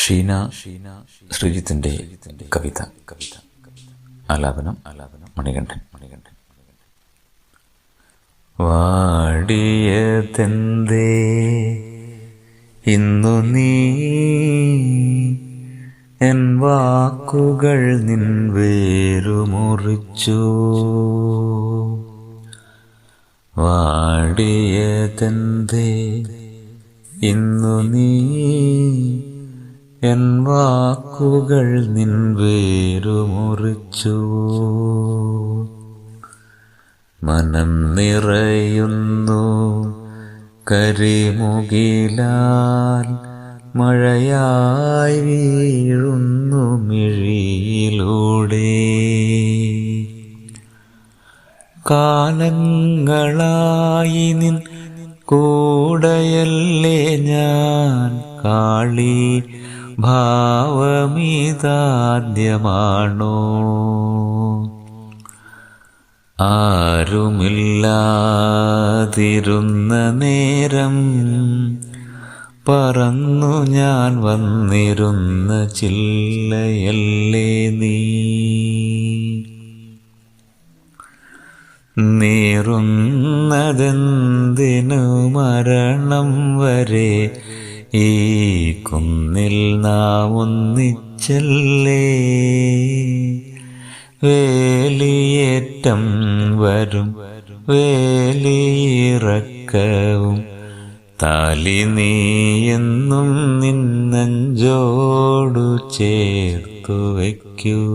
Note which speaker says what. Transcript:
Speaker 1: ഷീന ശ്രീജിത്തിന്റെ കവിത. കവിത ആലാപനം ആലാപനം മണികണ്ഠൻ. മണികണ്ഠൻ വാടിയതെന്തേ ഇന്നു നീ എൻ വാക്കുകൾ നിൻ വേരുമുറിച്ചു. വാടിയതെന്തേ ഇന്നു നീ എൻ വാക്കുകൾ നിൻ വേരുമുറിച്ചു. മനം നിറയുന്നു കരിമുകിലാൽ മഴയായി വീഴുന്നു മിഴിയിലൂടെ. കാലങ്ങളായി നിൻ കൂടയല്ലേ ഞാൻ കാളി ഭാവമിതാദ്യമാണോ? ആരുമില്ലാതിരുന്ന നേരം പറന്നു ഞാൻ വന്നിരുന്ന ചില്ലയല്ലേ നീ? നീറുന്നതെന്തിനു മരണം വരെ ഈ കുന്നിൽ നാം ഒന്നിച്ചല്ലേ? വേലിയേറ്റം വരും വേലിയിറക്കവും. താലി നീയെന്നും നിന്നഞ്ചോടു ചേർത്തു വയ്ക്കൂ.